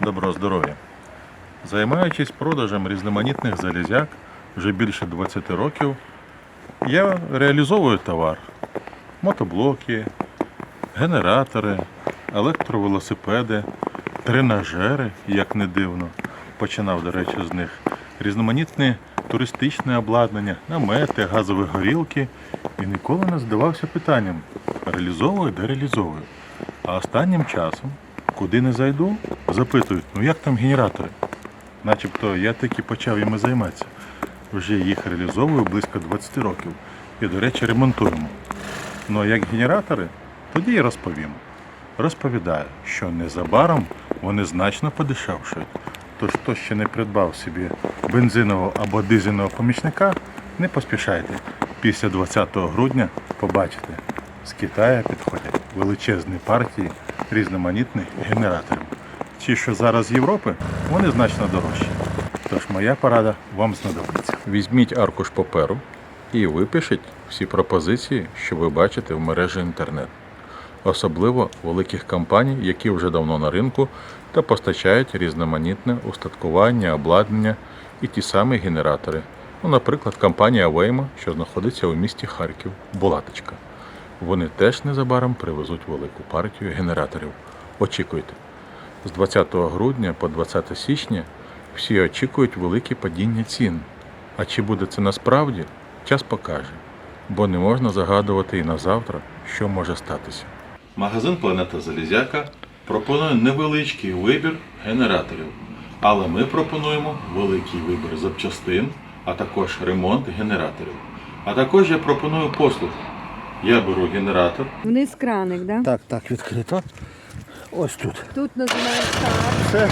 Доброго здоров'я. Займаючись продажем різноманітних залізяк вже більше 20 років, я реалізовую товар: мотоблоки, генератори, електровелосипеди, тренажери, як не дивно. Починав, до речі, з них різноманітне туристичне обладнання, намети, газові горілки і ніколи не здавався питанням: реалізовую, де реалізовую. А останнім часом, куди не зайду, запитують, ну як там генератори? Начебто я таки почав іми займатися. Вже їх реалізовую близько 20 років. І, до речі, ремонтуємо. Ну а як генератори, тоді і розповім. Розповідаю, що незабаром вони значно подешевшують. Тож хто ще не придбав собі бензинового або дизельного помічника, не поспішайте. Після 20 грудня побачите, з Китаю підходять величезні партії різноманітних генераторів. Ті, що зараз з Європи, вони значно дорожчі. Тож моя порада вам знадобиться. Візьміть аркуш паперу і випишіть всі пропозиції, що ви бачите в мережі інтернет. Особливо великих компаній, які вже давно на ринку та постачають різноманітне устаткування, обладнання і ті самі генератори. Ну, наприклад, компанія Вейма, що знаходиться у місті Харків, Булаточка. Вони теж незабаром привезуть велику партію генераторів. Очікуйте. З 20 грудня по 20 січня всі очікують велике падіння цін. А чи буде це насправді, час покаже, бо не можна загадувати і на завтра, що може статися. Магазин Планета Залізяка пропонує невеличкий вибір генераторів, але ми пропонуємо великий вибір запчастин, а також ремонт генераторів. А також я пропоную послуг. Я беру генератор, Вниз краник, да? Так, так, відкрито. Ось тут. Тут старт. Все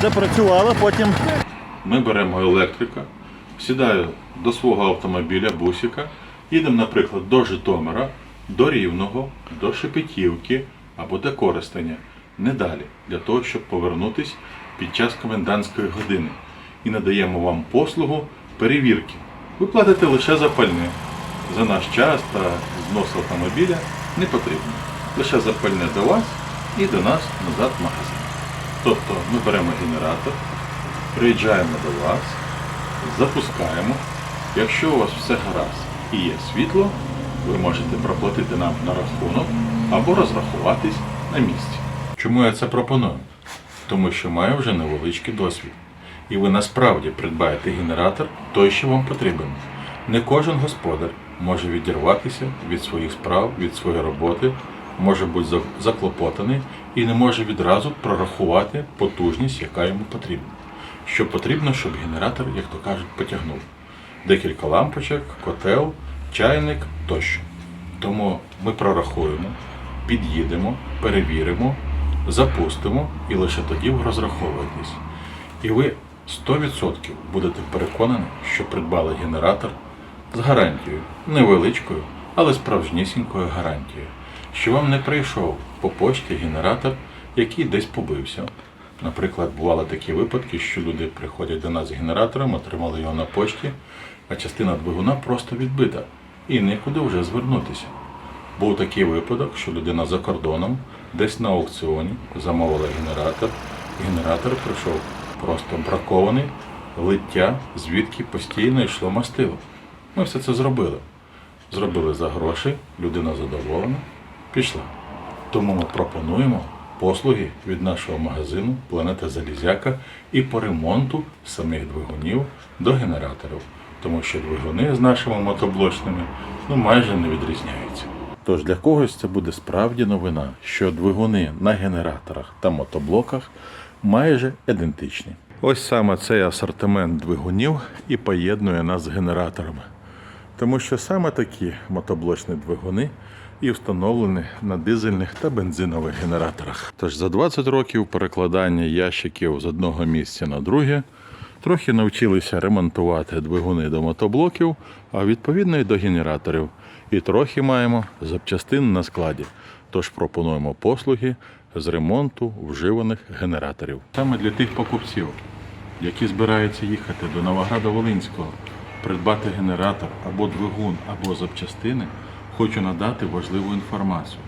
запрацювало, потім Ми беремо електрика, сідаю до свого автомобіля, бусика, їдемо, наприклад, до Житомира, до Рівного, до Шепетівки або до Коростеня. Не далі, для того, щоб повернутися під час комендантської години. І надаємо вам послугу перевірки. Ви платите лише за пальне. За наш час та знос автомобіля не потрібно. Лише за пальне до вас і до нас назад в магазин. Тобто ми беремо генератор, приїжджаємо до вас, запускаємо. Якщо у вас все гаразд і є світло, ви можете проплатити нам на рахунок або розрахуватись на місці. Чому я це пропоную? Тому що маю вже невеличкий досвід. І ви насправді придбаєте генератор той, що вам потрібен. Не кожен господар може відірватися від своїх справ, від своєї роботи, може бути заклопотаний і не може відразу прорахувати потужність, яка йому потрібна. Що потрібно, щоб генератор, як то кажуть, потягнув. Декілька лампочок, котел, чайник тощо. Тому ми прорахуємо, під'їдемо, перевіримо, запустимо і лише тоді ви розраховуєтесь. І ви 100% будете переконані, що придбали генератор з гарантією, невеличкою, але справжнісінькою гарантією, що вам не прийшов по почті генератор, який десь побився. Наприклад, бували такі випадки, що люди приходять до нас з генератором, отримали його на почті, а частина двигуна просто відбита і нікуди вже звернутися. Був такий випадок, що людина за кордоном десь на аукціоні замовила генератор. Генератор прийшов просто бракований, лиття, звідки постійно йшло мастило. Ми все це зробили. Зробили за гроші, людина задоволена, пішла. Тому ми пропонуємо послуги від нашого магазину Планета Залізяка і по ремонту самих двигунів до генераторів, тому що двигуни з нашими мотоблочними ну, майже не відрізняються. Тож для когось це буде справді новина, що двигуни на генераторах та мотоблоках майже ідентичні. Ось саме цей асортимент двигунів і поєднує нас з генераторами. Тому що саме такі мотоблочні двигуни і встановлені на дизельних та бензинових генераторах. Тож за 20 років перекладання ящиків з одного місця на друге трохи навчилися ремонтувати двигуни до мотоблоків, а відповідно і до генераторів. І трохи маємо запчастин на складі. Тож пропонуємо послуги з ремонту вживаних генераторів. Саме для тих покупців, які збираються їхати до Новограда-Волинського, придбати генератор або двигун, або запчастини, хочу надати важливу інформацію.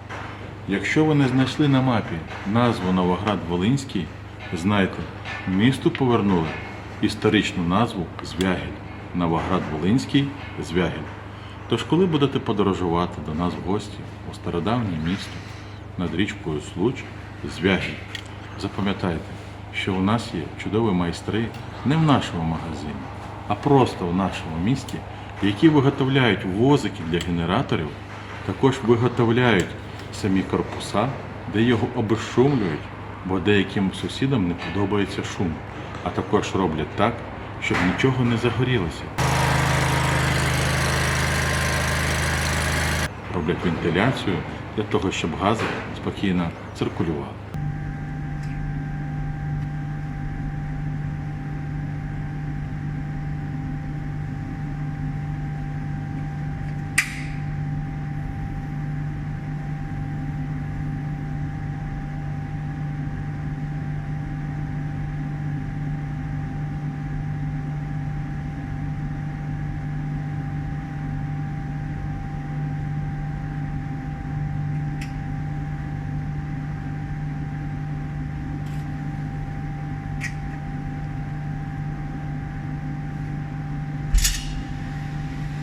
Якщо ви не знайшли на мапі назву Новоград-Волинський, Знайте, місту повернули історичну назву Звягіль. Новоград-Волинський Звягіль. Тож, коли будете подорожувати до нас в гості у стародавнє місто над річкою Случ Звягіль, запам'ятайте, що у нас є чудові майстри не в нашому магазині, а просто в нашому місті, які виготовляють возики для генераторів, також виготовляють самі корпуса, де його обезшумлюють, бо деяким сусідам не подобається шум, а також роблять так, щоб нічого не загорілося. Роблять вентиляцію для того, щоб гази спокійно циркулювали.